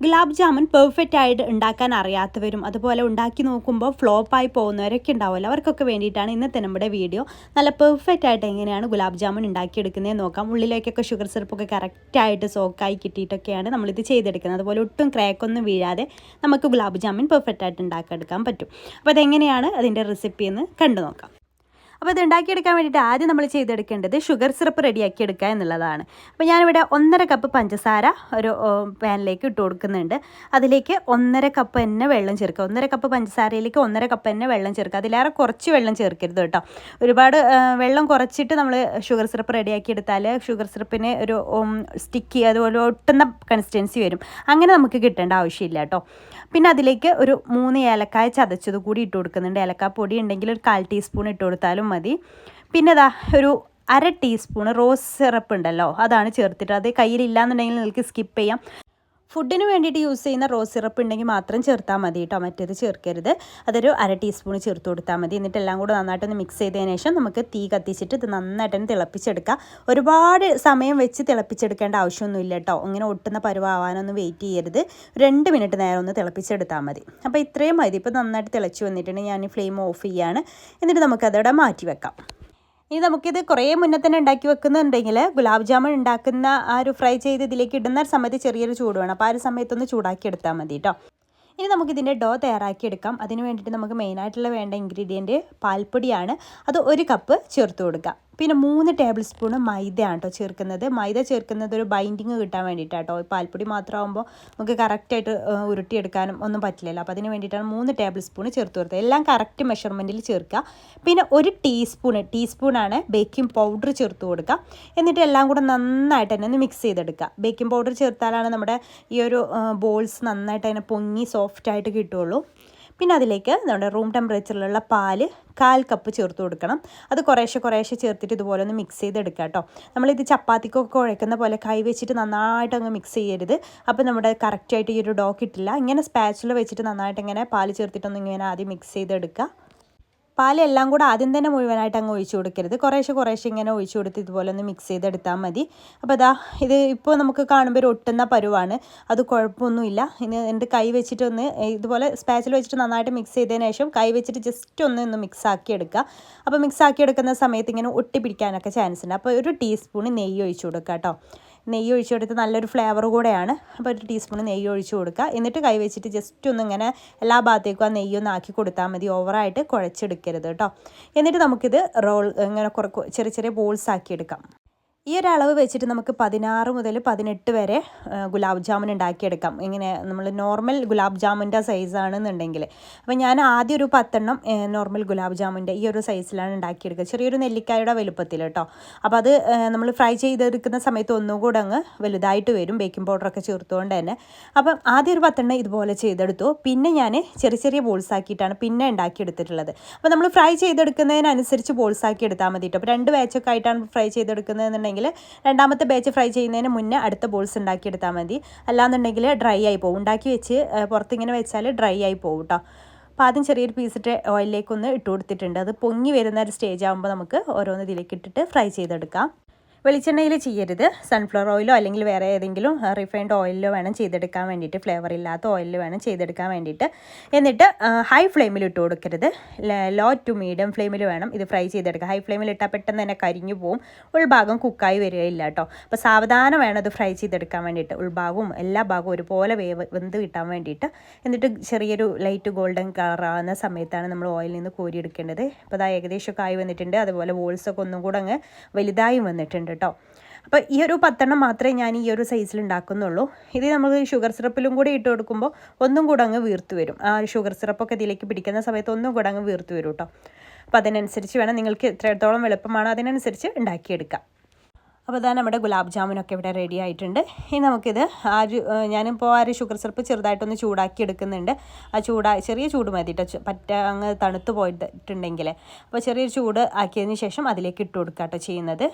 Gulab jamun perfect ആയിട്ട് ഉണ്ടാക്കാൻ അറിയാത്തവരും അതുപോലെ ഉണ്ടാക്കി നോക്കുമ്പോൾ ഫ്ലോപ്പായി പോകുന്നവരൊക്കെ ഉണ്ടാവുമല്ലോ. അവർക്കൊക്കെ വേണ്ടിയിട്ടാണ് ഇന്നത്തെ നമ്മുടെ വീഡിയോ നല്ല പെർഫെക്റ്റ് ആയിട്ട് എങ്ങനെയാണ് ഗുലാബ് ജാമുൻ ഉണ്ടാക്കിയെടുക്കുന്നത് നോക്കാം. ഉള്ളിലേക്കൊക്കെ ഷുഗർ സിറപ്പൊക്കെ കറക്റ്റായിട്ട് സോക്കായി കിട്ടിയിട്ടൊക്കെയാണ് നമ്മളിത് ചെയ്തെടുക്കുന്നത്. അതുപോലെ ഒട്ടും ക്രാക്കൊന്നും വീഴാതെ നമുക്ക് ഗുലാബ് ജാമുൻ പെർഫെക്റ്റ് ആയിട്ട് ഉണ്ടാക്കിയെടുക്കാൻ പറ്റും. അപ്പോൾ അതെങ്ങനെയാണ് അതിന്റെ റെസിപ്പി എന്ന് കണ്ടു നോക്കാം അപ്പോൾ ഇത് ഉണ്ടാക്കിയെടുക്കാൻ വേണ്ടിയിട്ട് ആദ്യം നമ്മൾ ചെയ്തെടുക്കേണ്ടത് ഷുഗർ സിറപ്പ് റെഡിയാക്കി എടുക്കുക എന്നുള്ളതാണ്. അപ്പോൾ ഞാനിവിടെ ഒന്നര കപ്പ് പഞ്ചസാര ഒരു പാനിലേക്ക് ഇട്ട് കൊടുക്കുന്നുണ്ട്. അതിലേക്ക് ഒന്നര കപ്പ് തന്നെ വെള്ളം ചേർക്കുക. ഒന്നര കപ്പ് പഞ്ചസാരയിലേക്ക് ഒന്നര കപ്പ് തന്നെ വെള്ളം ചേർക്കുക. അതിലേറെ കുറച്ച് വെള്ളം ചേർക്കരുത് കേട്ടോ. ഒരുപാട് വെള്ളം കുറച്ചിട്ട് നമ്മൾ ഷുഗർ സിറപ്പ് റെഡിയാക്കി എടുത്താൽ ഷുഗർ സിറപ്പിന് ഒരു സ്റ്റിക്കി അതുപോലെ ഒട്ടുന്ന കൺസിസ്റ്റൻസി വരും. അങ്ങനെ നമുക്ക് കിട്ടേണ്ട ആവശ്യമില്ല കേട്ടോ. പിന്നെ അതിലേക്ക് ഒരു മൂന്ന് ഏലക്കായ ചതച്ചത് കൂടി ഇട്ട് കൊടുക്കുന്നുണ്ട്. ഏലക്കായ പൊടി ഉണ്ടെങ്കിൽ ഒരു കാൽ ടീസ്പൂൺ ഇട്ട് കൊടുത്താലും മതി. പിന്നെ ഇതാ ഒരു അര ടീസ്പൂൺ റോസ് സിറപ്പ് ഉണ്ടല്ലോ അതാണ് ചേർത്തിട്ട് അത് കയ്യിലില്ലാന്നുണ്ടെങ്കിൽ നിങ്ങൾക്ക് സ്കിപ്പ് ചെയ്യാം. ഫുഡിന് വേണ്ടിയിട്ട് യൂസ് ചെയ്യുന്ന റോസ് സിറപ്പ് ഉണ്ടെങ്കിൽ മാത്രം ചേർത്താൽ മതി കേട്ടോ. മറ്റേത് ചേർക്കരുത്. അതൊരു അര ടീസ്പൂൺ ചേർത്ത് കൊടുത്താൽ മതി. എന്നിട്ട് എല്ലാം കൂടെ നന്നായിട്ടൊന്ന് മിക്സ് ചെയ്തതിന് ശേഷം നമുക്ക് തീ കത്തിച്ചിട്ട് ഇത് നന്നായിട്ടൊന്ന് തിളപ്പിച്ചെടുക്കാം. ഒരുപാട് സമയം വെച്ച് തിളപ്പിച്ചെടുക്കേണ്ട ആവശ്യമൊന്നുമില്ല കേട്ടോ. ഇങ്ങനെ ഒട്ടുന്ന പരുവാവാനൊന്നും വെയിറ്റ് ചെയ്യരുത്. രണ്ട് മിനിറ്റ് നേരം ഒന്ന് തിളപ്പിച്ചെടുത്താൽ മതി. അപ്പോൾ ഇത്രയും മതി. ഇപ്പോൾ നന്നായിട്ട് തിളച്ച് വന്നിട്ടുണ്ടെങ്കിൽ ഞാൻ ഫ്ലെയിം ഓഫ് ചെയ്യാണ്. എന്നിട്ട് നമുക്കതവിടെ മാറ്റി വെക്കാം. ഇനി നമുക്കിത് കുറേ മുന്നേ തന്നെ ഉണ്ടാക്കി വെക്കുന്നുണ്ടെങ്കിൽ ഗുലാബ് ജാമുൻ ഉണ്ടാക്കുന്ന ആ ഒരു ഫ്രൈ ചെയ്ത് ഇതിലേക്ക് ഇടുന്ന സമയത്ത് ചെറിയൊരു ചൂട് വേണം. അപ്പോൾ ആ ഒരു സമയത്തൊന്ന് ചൂടാക്കി എടുത്താൽ മതി കേട്ടോ ഇനി നമുക്കിതിന്റെ ഡോ തയ്യാറാക്കി എടുക്കാം. അതിന് വേണ്ടിയിട്ട് നമുക്ക് മെയിനായിട്ടുള്ള വേണ്ട ഇൻഗ്രീഡിയന്റ് പാൽപ്പൊടിയാണ്. അത് ഒരു കപ്പ് ചേർത്ത് കൊടുക്കുക പിന്നെ മൂന്ന് ടേബിൾ സ്പൂൺ മൈദയാണ് കേട്ടോ ചേർക്കുന്നത്. മൈദ ചേർക്കുന്നത് ഒരു ബൈൻഡിങ് കിട്ടാൻ വേണ്ടിയിട്ടാട്ടോ പാൽപ്പൊടി മാത്രമാകുമ്പോൾ നമുക്ക് കറക്റ്റായിട്ട് ഉരുട്ടിയെടുക്കാനും ഒന്നും പറ്റില്ലല്ലോ. അപ്പോൾ അതിന് വേണ്ടിയിട്ടാണ് മൂന്ന് ടേബിൾ സ്പൂൺ ചേർത്ത് കൊടുത്തത്. എല്ലാം കറക്റ്റ് മെഷർമെന്റിൽ ചേർക്കുക. പിന്നെ ഒരു ടീസ്പൂൺ ടീസ്പൂണാണ് ബേക്കിംഗ് പൗഡർ ചേർത്ത് കൊടുക്കുക. എന്നിട്ട് എല്ലാം കൂടെ നന്നായിട്ട് തന്നെ ഒന്ന് മിക്സ് ചെയ്തെടുക്കുക. ബേക്കിംഗ് പൗഡർ ചേർത്താലാണ് നമ്മുടെ ഈ ഒരു ബോൾസ് നന്നായിട്ട് അതിനെ പൊങ്ങി സോഫ്റ്റായിട്ട് കിട്ടുള്ളൂ പിന്നെ അതിലേക്ക് നമ്മുടെ റൂം ടെമ്പറേച്ചറിലുള്ള പാൽ കാൽ കപ്പ് ചേർത്ത് കൊടുക്കണം. അത് കുറേശ്ശെ കുറേശ്ശെ ചേർത്തിട്ട് ഇതുപോലെ ഒന്ന് മിക്സ് ചെയ്തെടുക്കുക കേട്ടോ. നമ്മളിത് ചപ്പാത്തിക്കൊക്കെ കുഴക്കുന്ന പോലെ കൈ വെച്ചിട്ട് നന്നായിട്ട് അങ്ങ് മിക്സ് ചെയ്യരുത്. അപ്പോൾ നമ്മുടെ കറക്റ്റായിട്ട് ഈ ഒരു ഡോ കിട്ടില്ല ഇങ്ങനെ സ്പാച്ചിൽ വെച്ചിട്ട് നന്നായിട്ട് ഇങ്ങനെ പാൽ ചേർത്തിട്ടൊന്ന് ഇങ്ങനെ ആദ്യം മിക്സ് ചെയ്തെടുക്കുക. പാലെല്ലാം കൂടെ ആദ്യം തന്നെ മുഴുവനായിട്ട് അങ്ങ് ഒഴിച്ചു കൊടുക്കരുത്. കുറേശ്ശെ കുറേശ്ശെ ഇങ്ങനെ ഒഴിച്ചു കൊടുത്ത് ഇതുപോലെ ഒന്ന് മിക്സ് ചെയ്തെടുത്താൽ മതി. അപ്പോൾ അതാ ഇത് ഇപ്പോൾ നമുക്ക് കാണുമ്പോൾ ഒരു ഒട്ടുന്ന പരുവാണ്. അത് കുഴപ്പമൊന്നുമില്ല. ഇനി എന്റെ കൈ വെച്ചിട്ടൊന്ന് ഇതുപോലെ സ്പാച്ചിൽ വെച്ചിട്ട് നന്നായിട്ട് മിക്സ് ചെയ്തതിന് ശേഷം കൈ വെച്ചിട്ട് ജസ്റ്റ് ഒന്ന് ഒന്ന് മിക്സ് ആക്കി എടുക്കുക. അപ്പോൾ മിക്സ് ആക്കി എടുക്കുന്ന സമയത്ത് ഇങ്ങനെ ഒട്ടി പിടിക്കാനൊക്കെ ചാൻസ് ഉണ്ട്. അപ്പോൾ ഒരു ടീസ്പൂൺ നെയ്യ് ഒഴിച്ചു കൊടുക്കുക കേട്ടോ. നെയ്യ് ഒഴിച്ചു കൊടുത്ത് നല്ലൊരു ഫ്ലേവർ കൂടെയാണ്. അപ്പോൾ ഒരു ടീസ്പൂൺ നെയ്യ് ഒഴിച്ചു കൊടുക്കുക. എന്നിട്ട് കൈവച്ചിട്ട് ജസ്റ്റ് ഒന്ന് ഇങ്ങനെ എല്ലാ ഭാഗത്തേക്കും ആ നെയ്യൊന്ന് ആക്കി കൊടുത്താൽ മതി. ഓവറായിട്ട് കുഴച്ചെടുക്കരുത് കേട്ടോ. എന്നിട്ട് നമുക്കിത് റോൾ ഇങ്ങനെ കുറ ചെറിയ ചെറിയ ബോൾസ് ആക്കി എടുക്കാം. ഈ ഒരു അളവ് വെച്ചിട്ട് നമുക്ക് പതിനാറ് മുതൽ പതിനെട്ട് വരെ ഗുലാബ് ജാമുൻ ഉണ്ടാക്കിയെടുക്കാം. ഇങ്ങനെ നമ്മൾ നോർമൽ ഗുലാബ് ജാമുന്റെ സൈസാണെന്നുണ്ടെങ്കിൽ. അപ്പോൾ ഞാൻ ആദ്യം ഒരു പത്തെണ്ണം നോർമൽ ഗുലാബ് ജാമുന്റെ ഈ ഒരു സൈസിലാണ് ഉണ്ടാക്കിയെടുക്കുക. ചെറിയൊരു നെല്ലിക്കായുടെ വലുപ്പത്തിൽ കേട്ടോ. അപ്പോൾ അത് നമ്മൾ ഫ്രൈ ചെയ്തെടുക്കുന്ന സമയത്ത് ഒന്നുകൂടെ അങ്ങ് വലുതായിട്ട് വരും ബേക്കിംഗ് പൗഡറൊക്കെ ചേർത്തുകൊണ്ട് തന്നെ. അപ്പം ആദ്യം ഒരു പത്തെണ്ണം ഇതുപോലെ ചെയ്തെടുത്തു. പിന്നെ ഞാൻ ചെറിയ ചെറിയ ബോൾസ് ആക്കിയിട്ടാണ് പിന്നെ ഉണ്ടാക്കിയെടുത്തിട്ടുള്ളത്. അപ്പോൾ നമ്മൾ ഫ്രൈ ചെയ്തെടുക്കുന്നതിനനുസരിച്ച് ബോൾസ് ആക്കി എടുത്താൽ മതി കേട്ടോ അപ്പോൾ രണ്ട് ബാച്ചൊക്കെ ആയിട്ടാണ് ഫ്രൈ ചെയ്തെടുക്കുന്നതെന്നുണ്ടെങ്കിൽ ഉണ്ടെങ്കിൽ രണ്ടാമത്തെ ബാച്ച് ഫ്രൈ ചെയ്യുന്നതിന് മുന്നേ അടുത്ത ബോൾസ് ഉണ്ടാക്കിയെടുത്താൽ മതി. അല്ലാന്നുണ്ടെങ്കിൽ ഡ്രൈ ആയി പോകും ഉണ്ടാക്കി വെച്ച് പുറത്തിങ്ങനെ വെച്ചാൽ ഡ്രൈ ആയി പോകും കേട്ടോ അപ്പോൾ ആദ്യം ചെറിയൊരു പീസിട്ട് ഓയിലിലേക്കൊന്ന് ഇട്ട് കൊടുത്തിട്ടുണ്ട് അത് പൊങ്ങി വരുന്ന ഒരു സ്റ്റേജ് ആകുമ്പോൾ നമുക്ക് ഓരോന്ന് ഇതിലേക്ക് ഇട്ടിട്ട് ഫ്രൈ ചെയ്തെടുക്കാം. വെളിച്ചെണ്ണയിൽ ചെയ്യരുത്. സൺഫ്ലവർ ഓയിലോ അല്ലെങ്കിൽ വേറെ ഏതെങ്കിലും റിഫൈൻഡ് ഓയിലോ വേണം ചെയ്തെടുക്കാൻ വേണ്ടിയിട്ട് ഫ്ലേവർ ഇല്ലാത്ത ഓയിലിൽ വേണം ചെയ്തെടുക്കാൻ വേണ്ടിയിട്ട്. എന്നിട്ട് ഹൈ ഫ്ലെയിമിൽ ഇട്ട് കൊടുക്കരുത്. ലോ ടു മീഡിയം ഫ്ലെയിമിൽ വേണം ഇത് ഫ്രൈ ചെയ്തെടുക്കുക ഹൈ ഫ്ലെയിമിൽ ഇട്ടാൽ പെട്ടെന്ന് തന്നെ കരിഞ്ഞു പോവും. ഉൾഭാഗം കുക്കായി വരികയില്ല കേട്ടോ അപ്പോൾ സാവധാനം വേണം ഇത് ഫ്രൈ ചെയ്തെടുക്കാൻ വേണ്ടിയിട്ട്. ഉൾഭാഗവും എല്ലാ ഭാഗവും ഒരുപോലെ വേവ് വെന്ത് കിട്ടാൻ വേണ്ടിയിട്ട്. എന്നിട്ട് ചെറിയൊരു ലൈറ്റ് ഗോൾഡൻ കളറാവുന്ന സമയത്താണ് നമ്മൾ ഓയിൽ നിന്ന് കോരിയെടുക്കേണ്ടത്. അപ്പോൾ അത് ഏകദേശമൊക്കെ ആയി വന്നിട്ടുണ്ട്. അതുപോലെ വോൾസൊക്കെ ഒന്നും കൂടെ അങ്ങ് വലുതായി വന്നിട്ടുണ്ട് കേട്ടോ. അപ്പോൾ ഈ ഒരു പത്തെണ്ണം മാത്രമേ ഞാൻ ഈ ഒരു സൈസിൽ ഉണ്ടാക്കുന്നുള്ളൂ. ഇത് നമ്മൾ ഷുഗർ സിറപ്പിലും കൂടി ഇട്ട് കൊടുക്കുമ്പോൾ ഒന്നും കൂടെ അങ്ങ് വീർത്ത് വരും. ആ ഷുഗർ സിറപ്പൊക്കെ ഇതിലേക്ക് പിടിക്കുന്ന സമയത്ത് ഒന്നും കൂടെ അങ്ങ് വീർത്ത് വരും കേട്ടോ. അപ്പോൾ അതിനനുസരിച്ച് വേണം നിങ്ങൾക്ക് എത്രത്തോളം എളുപ്പമാണോ അതിനനുസരിച്ച് ഉണ്ടാക്കിയെടുക്കാം. അപ്പോൾ അതാണ് നമ്മുടെ ഗുലാബ് ജാമുനൊക്കെ ഇവിടെ റെഡി ആയിട്ടുണ്ട്. ഇനി നമുക്കിത് ആ ഒരു ഞാനിപ്പോൾ ആ ഒരു ഷുഗർ സിറപ്പ് ചെറുതായിട്ടൊന്ന് ചൂടാക്കി എടുക്കുന്നുണ്ട്. ആ ചൂടാ ചെറിയ ചൂട് മതി കേട്ടോ പറ്റ അങ്ങ് തണുത്ത് പോയിട്ടുണ്ടെങ്കിൽ അപ്പോൾ ചെറിയൊരു ചൂട് ആക്കിയതിന് ശേഷം അതിലേക്ക് ഇട്ട് കൊടുക്കുക കേട്ടോ ചെയ്യുന്നത്.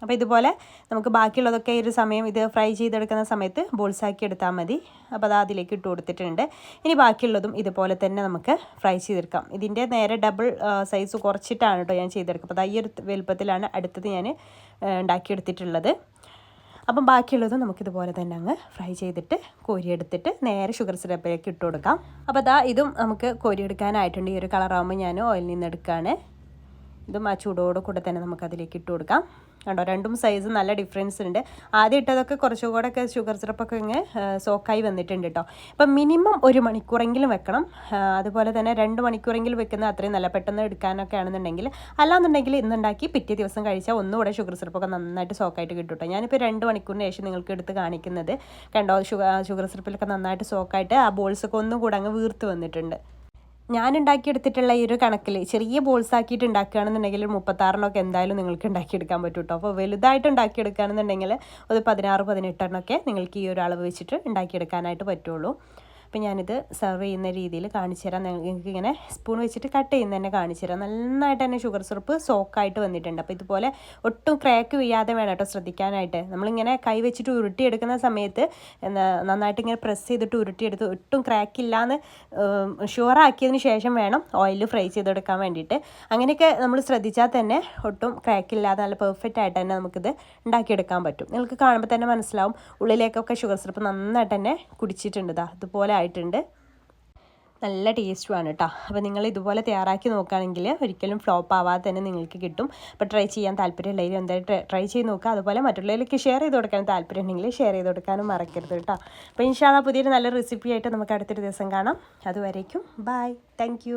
അപ്പോൾ ഇതുപോലെ നമുക്ക് ബാക്കിയുള്ളതൊക്കെ ഈ ഒരു സമയം ഇത് ഫ്രൈ ചെയ്തെടുക്കുന്ന സമയത്ത് ബോൾസാക്കി എടുത്താൽ മതി. അപ്പോൾ അത് അതിലേക്ക് ഇട്ട് കൊടുത്തിട്ടുണ്ട്. ഇനി ബാക്കിയുള്ളതും ഇതുപോലെ തന്നെ നമുക്ക് ഫ്രൈ ചെയ്തെടുക്കാം. ഇതിന്റെ നേരെ ഡബിൾ സൈസ് കുറച്ചിട്ടാണ് കേട്ടോ ഞാൻ ചെയ്തെടുക്കുക അപ്പോൾ ഈ ഒരു വലുപ്പത്തിലാണ് അടുത്തത് ഞാൻ ഉണ്ടാക്കിയെടുത്തിട്ടുള്ളത്. അപ്പം ബാക്കിയുള്ളത് നമുക്കിതുപോലെ തന്നെ അങ്ങ് ഫ്രൈ ചെയ്തിട്ട് കോരിയെടുത്തിട്ട് നേരെ ഷുഗർ സിറപ്പിലേക്ക് ഇട്ട് കൊടുക്കാം. അപ്പോൾ അതാ ഇതും നമുക്ക് കോരിയെടുക്കാനായിട്ടുണ്ട്. ഈ ഒരു കളറാകുമ്പോൾ ഞാൻ ഓയിലിൽ നിന്ന് എടുക്കുകയാണ്. ഇതും ആ ചൂടോട് കൂടെ തന്നെ നമുക്കതിലേക്ക് ഇട്ട് കൊടുക്കാം. കണ്ടോ? രണ്ടും സൈസ് നല്ല ഡിഫറൻസ് ഉണ്ട്. ആദ്യം ഇട്ടതൊക്കെ കുറച്ചുകൂടെ ഒക്കെ ഷുഗർ സിറപ്പൊക്കെ ഇങ്ങനെ സോക്കായി വന്നിട്ടുണ്ട് കേട്ടോ അപ്പം മിനിമം ഒരു മണിക്കൂറെങ്കിലും വെക്കണം. അതുപോലെ തന്നെ രണ്ട് മണിക്കൂറെങ്കിലും വെക്കുന്നത് അത്രയും നല്ല പെട്ടെന്ന് എടുക്കാനൊക്കെ ആണെന്നുണ്ടെങ്കിൽ അല്ലാന്നുണ്ടെങ്കിൽ ഇന്നുണ്ടാക്കി പിറ്റേ ദിവസം കഴിച്ചാൽ ഒന്നുകൂടെ ഷുഗർ സിറപ്പൊക്കെ നന്നായിട്ട് സോക്കായിട്ട് കിട്ടും കേട്ടോ ഞാനിപ്പോൾ രണ്ട് മണിക്കൂറിന് ശേഷം നിങ്ങൾക്ക് എടുത്ത് കാണിക്കുന്നത്. കണ്ടോ? ഷുഗർ ഷുഗർ സിറപ്പിലൊക്കെ നന്നായിട്ട് സോക്കായിട്ട് ആ ബോൾസൊക്കെ ഒന്നും കൂടെ അങ്ങ് വീർത്ത് വന്നിട്ടുണ്ട്. ഞാൻ ഉണ്ടാക്കിയെടുത്തിട്ടുള്ള ഈ ഒരു കണക്കിൽ ചെറിയ ബോൾസ് ആക്കിയിട്ട് ഉണ്ടാക്കുകയാണെന്നുണ്ടെങ്കിൽ ഒരു മുപ്പത്താറിനൊക്കെ എന്തായാലും നിങ്ങൾക്ക് ഉണ്ടാക്കിയെടുക്കാൻ പറ്റും കേട്ടോ അപ്പോൾ വലുതായിട്ട് ഉണ്ടാക്കിയെടുക്കുകയാണെന്നുണ്ടെങ്കിൽ ഒരു പതിനാറ് പതിനെട്ടെണ്ണമൊക്കെ നിങ്ങൾക്ക് ഈ ഒരു അളവ് വെച്ചിട്ട് ഉണ്ടാക്കിയെടുക്കാനായിട്ട് പറ്റുള്ളൂ. അപ്പോൾ ഞാനിത് സെർവ് ചെയ്യുന്ന രീതിയിൽ കാണിച്ചു തരാം. നിങ്ങൾക്ക് ഇങ്ങനെ സ്പൂൺ വെച്ചിട്ട് കട്ട് ചെയ്യുന്ന തന്നെ കാണിച്ചു തരാം. നന്നായിട്ട് തന്നെ ഷുഗർ സിറപ്പ് സോക്കായിട്ട് വന്നിട്ടുണ്ട്. അപ്പോൾ ഇതുപോലെ ഒട്ടും ക്രാക്ക് വീഴാതെ വേണം കേട്ടോ ശ്രദ്ധിക്കാനായിട്ട്. നമ്മളിങ്ങനെ കൈ വെച്ചിട്ട് ഉരുട്ടിയെടുക്കുന്ന സമയത്ത് നന്നായിട്ട് ഇങ്ങനെ പ്രസ് ചെയ്തിട്ട് ഉരുട്ടിയെടുത്ത് ഒട്ടും ക്രാക്ക് ഇല്ലാന്ന് ഷുവറാക്കിയതിന് ശേഷം വേണം ഓയിൽ ഫ്രൈ ചെയ്തെടുക്കാൻ വേണ്ടിയിട്ട്. അങ്ങനെയൊക്കെ നമ്മൾ ശ്രദ്ധിച്ചാൽ തന്നെ ഒട്ടും ക്രാക്ക് ഇല്ലാതെ നല്ല പെർഫെക്റ്റ് ആയിട്ട് തന്നെ നമുക്കിത് ഉണ്ടാക്കിയെടുക്കാൻ പറ്റും. നിങ്ങൾക്ക് കാണുമ്പോൾ തന്നെ മനസ്സിലാവും. ഉള്ളിലേക്കൊക്കെ ഷുഗർ സിറപ്പ് നന്നായിട്ട് തന്നെ കുടിച്ചിട്ടുണ്ട്. ഇതാ ഇതുപോലെ ആയിട്ടുണ്ട്. നല്ല ടേസ്റ്റുമാണ് കേട്ടോ അപ്പോൾ നിങ്ങൾ ഇതുപോലെ തയ്യാറാക്കി നോക്കുകയാണെങ്കിൽ ഒരിക്കലും ഫ്ലോപ്പ് ആവാതെ തന്നെ നിങ്ങൾക്ക് കിട്ടും. അപ്പോൾ ട്രൈ ചെയ്യാൻ താല്പര്യമുള്ളവർ എന്തായാലും ട്രൈ ചെയ്ത് നോക്കുക. അതുപോലെ മറ്റുള്ളവരിലേക്ക് ഷെയർ ചെയ്ത് കൊടുക്കാൻ താല്പര്യം ഉണ്ടെങ്കിൽ ഷെയർ ചെയ്ത് കൊടുക്കാനും മറക്കരുത് കേട്ടോ അപ്പോൾ ഇൻഷാല്ല പുതിയൊരു നല്ല റെസിപ്പി ആയിട്ട് നമുക്ക് അടുത്തൊരു ദിവസം കാണാം. അതുവരേക്കും ബൈ താങ്ക്